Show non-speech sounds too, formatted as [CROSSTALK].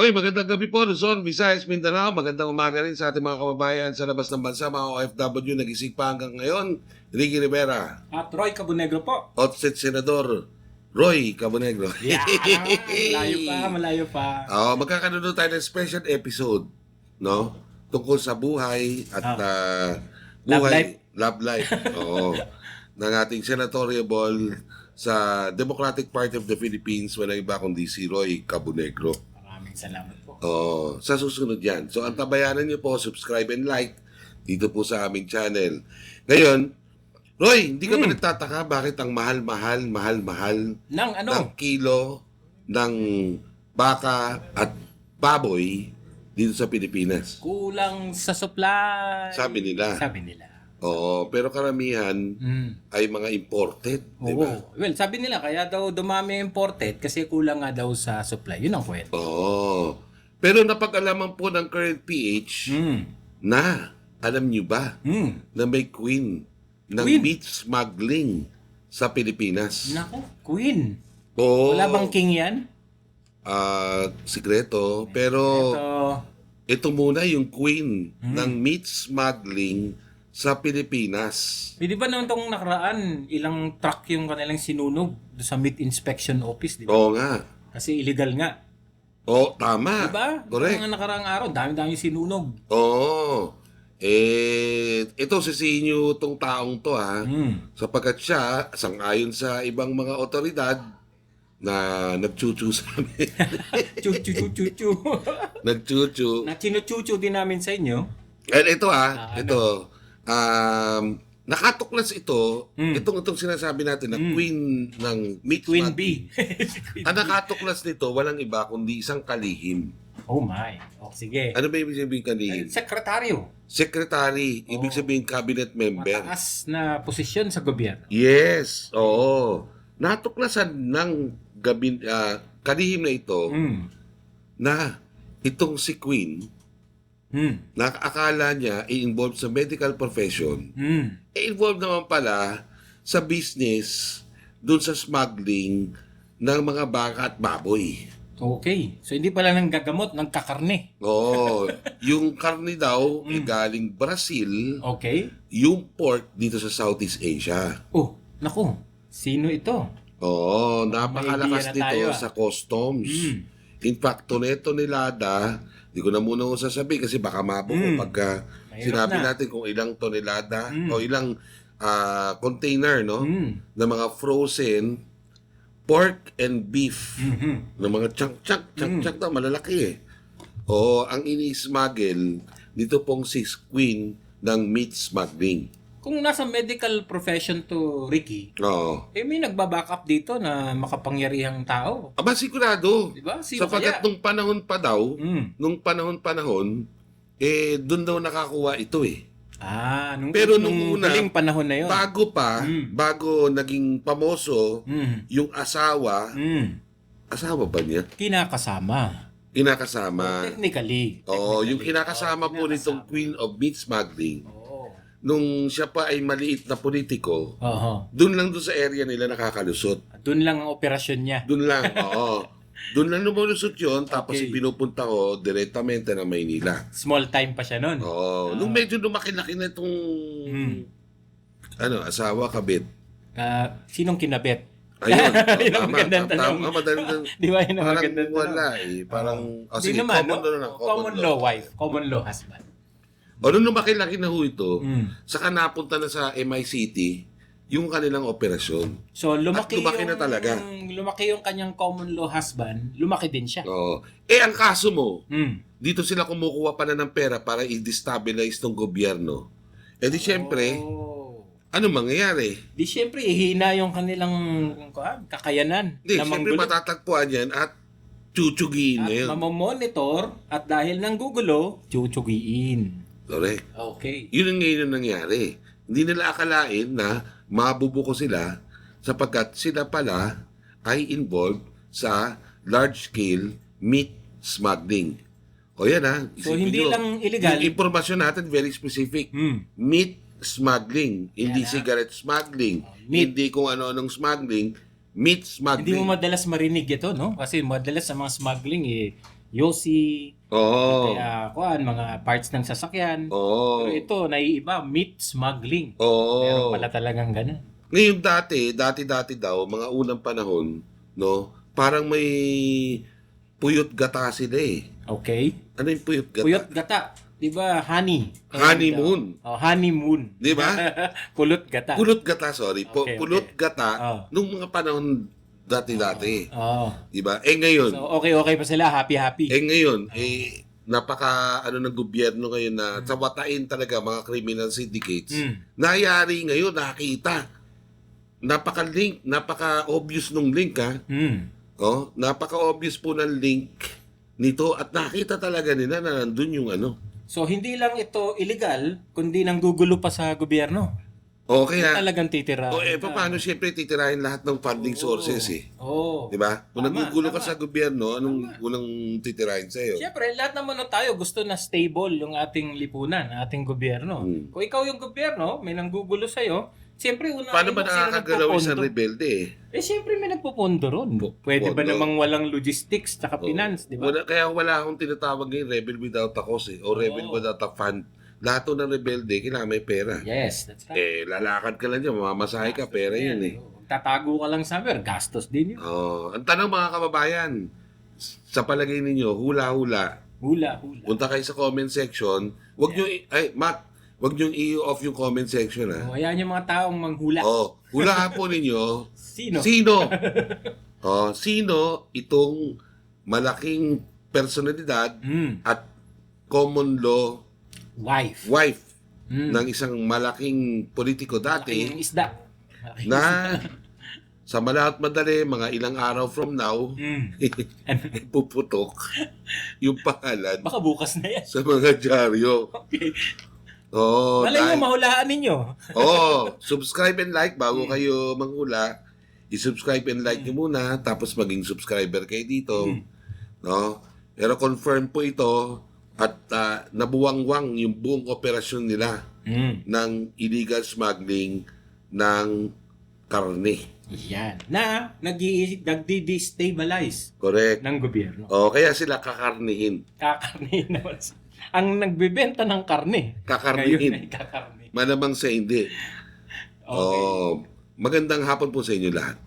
Oy, magandang gabi po, Luzon, Visayas, Mindanao. Magandang umaga rin sa ating mga kababayan sa labas ng bansa, mga OFW nagising pa hanggang ngayon. Ricky Rivera, At Roy Cabonegro po. Outset Senador Roy Cabonegro. Yeah, [LAUGHS] malayo pa, malayo pa. Oo, magkakaroon tayo ng special episode, no? Tungkol sa buhay at Ah. ah, Love life. Love life. [LAUGHS] Oo. ng ating senatorial ball sa Democratic Party of the Philippines, wala iba kundi si Roy Cabonegro. Salamat po. Oo, sa susunod yan. So, ang tabayanan niyo po, subscribe and like dito po sa aming channel. Ngayon, Roy, hindi ka ba Hmm. nagtataka bakit ang mahal-mahal, mahal-mahal Nang ng ano? kilo ng baka at baboy dito sa Pilipinas? Kulang sa supply. Sabi nila. Sabi nila. Oo, pero karamihan Mm. ay mga imported, di ba? Well, sabi nila, kaya daw dumami imported kasi kulang nga daw sa supply. Yun ang kwento. Oo. Pero napag-alaman po ng current PH Mm. na, alam niyo ba, Mm. na may queen ng Queen? meat smuggling sa Pilipinas. Nako, Queen. Oo. Wala bang king yan? Ah, sikreto. Pero Ito. ito muna yung queen Hmm. ng meat smuggling sa Pilipinas. Pwede ba naman itong nakaraan, ilang truck yung kanilang sinunog sa meat inspection office, di ba? Oo nga. Kasi illegal nga. Oo, tama. Di ba? Correct. Mga nakaraang araw, dami-dami sinunog. Oo. Eh, ito si nyo tong taong to ha. Mm. Sapagkat siya, sangayon sa ibang mga otoridad na nagchuchu sa amin. [LAUGHS] Chu-chu-chu-chu-chu. nagchuchu. na chinuchuchu din namin sa inyo. And ito ah, Ah, ito. Um, nakatuklas ito, Mm. itong itong sinasabi natin na queen ng meat [LAUGHS] Queen. Bee. Queen Ang nakatuklas nito, walang iba kundi isang kalihim. Oh my. O sige. Ano ba ibig sabihin kalihim? Sekretaryo. Secretary, ibig Oh. sabihin cabinet member. Mataas na posisyon sa gobyerno. Yes, oo. Natuklasan ng gabi, ah, kalihim na ito Mm. na itong si Queen, Mm. na akala niya i-involve sa medical profession, Mm. i-involve naman pala sa business dun sa smuggling ng mga baka at baboy. Okay. So hindi pala nang gagamot, nang kakarne. Oo. [LAUGHS] yung karne daw ay galing Brazil, Okay. yung pork dito sa Southeast Asia. Oh, naku. Sino ito? Oo, napakalakas idea na tayo, nito ah. sa customs. Mm. In fact, Toneto Nilada, di ko na muna ko sasabihin kasi baka mabuko Mm. pagka Mahirap sinabi na. natin kung ilang tonelada Mm. o ilang ah, container no Mm. na mga frozen pork and beef Mhm. na mga chunk chunk chunk Mm. chunk na malalaki eh. O ang ini-smuggle dito pong si Queen ng meat smuggling. Kung nasa medical profession to Ricky, Oo. eh may nagbaback up dito na makapangyarihang tao. Aba sigurado. Di ba? Sino Sapagkat kaya? nung panahon pa daw, Mm. nung panahon-panahon, eh, doon daw nakakuha ito eh. Ah, nung, Pero nung una, huling panahon na yun. Bago pa, Mm. bago naging pamoso, Mm. yung asawa, Mm. asawa ba niya? Kinakasama. Kinakasama. Technically. Oo, yung kinakasama po nitong. Queen of Meat Smuggling, Oo. Nung siya pa ay maliit na politiko, Oo. doon lang doon sa area nila nakakalusot. Doon lang ang operasyon niya. Doon lang, [LAUGHS] oo. Doon lang lumulusot yun, tapos Okay. pinupunta ko direktamente na Maynila. Small time pa siya noon. Oo. Nung medyo lumaki-laki na itong Mm. ano, asawa, kabit. Ah, sinong kinabit? Ayun, [LAUGHS] Yun ang tama, magandang tama, tanong. tama, madaling tanong. [LAUGHS] Di ba yun ang Parang magandang tanong? wala eh. Parang, oh, Di sige, naman, common no? law na. Common law wife. Common law husband. O nung lumaki-laki na ho ito, Mm. saka napunta na sa MI City, yung kanilang operasyon. So, lumaki, At lumaki yung, na talaga. Lumaki yung kanyang common law husband. Lumaki din siya. Oo. Eh, ang kaso mo, Mm. dito sila kumukuha pa na ng pera para i-destabilize ng gobyerno. Eh di syempre, Oh. ano mangyayari? Di syempre, ihina yung kanilang kuwan, kakayanan na syempre manggulo. matatagpuan yan at chuchugiin na At yun. mamamonitor at dahil nang gugulo, chuchugiin. Correct. Okay. Yun ang ngayon ang nangyari. Hindi nila akalain na mabubuko sila sapagkat sila pala ay involved sa large-scale meat smuggling. O yan ha. So, hindi nyo, lang illegal. Yung impormasyon natin very specific. Hmm. Meat smuggling, hindi ha? cigarette smuggling, meat. hindi kung ano-anong smuggling, meat Hindi smuggling. mo madalas marinig ito, no? Kasi madalas sa mga smuggling, eh, yosi, Oo. kaya kuan, mga parts ng sasakyan. Oo. Pero ito, naiiba, meat smuggling. Oo. Meron pala talagang ganun. Ngayon dati, dati-dati daw, mga unang panahon, no, parang may puyot gata sila eh. Okay? Ano yung puyot gata? Puyot gata. Di ba? Honey. Honeymoon. Oh, honeymoon. Di ba? [LAUGHS] Pulot gata. Pulot gata, sorry. Po, Okay, okay. pulot gata Oh. nung mga panahon dati-dati. Oh. Di ba? Eh ngayon, So, okay-okay pa sila. Happy-happy. eh ngayon, eh, napaka ano ng gobyerno ngayon na sa watain talaga mga criminal syndicates. Mm. Nayari ngayon, nakita. Napaka-link, napaka-obvious nung link ha. Mm. Oh, napaka-obvious po ng link nito at nakita talaga nila na nandun yung ano. So, hindi lang ito illegal, kundi nang gugulo pa sa gobyerno. O kaya, Talagang titira. o eh, paano siyempre titirahin lahat ng funding sources eh. Oo. Di ba? Kung Tama, nagugulo ka tama. sa gobyerno, anong unang titirahin sa'yo? Siyempre, lahat naman na tayo gusto na stable yung ating lipunan, ating gobyerno. Hmm. Kung ikaw yung gobyerno, may nanggugulo sa'yo, siyempre una Paano ba nakakagalaw isang rebelde eh? Eh, siyempre may nagpupondo ron. Pwede ba pondo. namang walang logistics tsaka finance, di ba? Wala, kaya wala akong tinatawag ngayon rebel without a cause eh, o rebel Oo. without a fund. Lahat to ng rebelde, kailangan may pera. Yes, that's right. Eh, lalakad ka lang dyan, mamamasahe ka, pera yun eh. Tatago ka lang sa mer, gastos din yun. Oh, ang tanong mga kababayan, sa palagay ninyo, hula-hula, Hula, hula. punta kayo sa comment section, wag nyo, i- ay, Matt, wag nyo i-off yung comment section ha. Oh, ayan yung mga taong manghula. Oh, hulaan po ninyo, [LAUGHS] Sino? sino? [LAUGHS] oh, sino itong malaking personalidad Mm, at common law wife. wife Mm. ng isang malaking politiko dati Malaking isda. Malaking na sa malahat madali, mga ilang araw from now, [LAUGHS] Mm. puputok yung pangalan Baka bukas na yan. sa mga dyaryo. Okay. Oh, Malay dahil- nyo, mahulaan ninyo. oh, subscribe and like bago Hmm. kayo manghula. I-subscribe and like nyo muna tapos maging subscriber kayo dito. Hmm. No? Pero confirm po ito at ah, nabuwangwang yung buong operasyon nila Mm. ng illegal smuggling ng karne. Yan. Na nag- nagdi-destabilize Correct. ng gobyerno. O, kaya sila kakarnihin. Kakarnihin naman. Ang nagbebenta ng karne. Kakarnihin. Ngayon ay kakarni. Malamang sa hindi. Okay. Oh, magandang hapon po sa inyo lahat.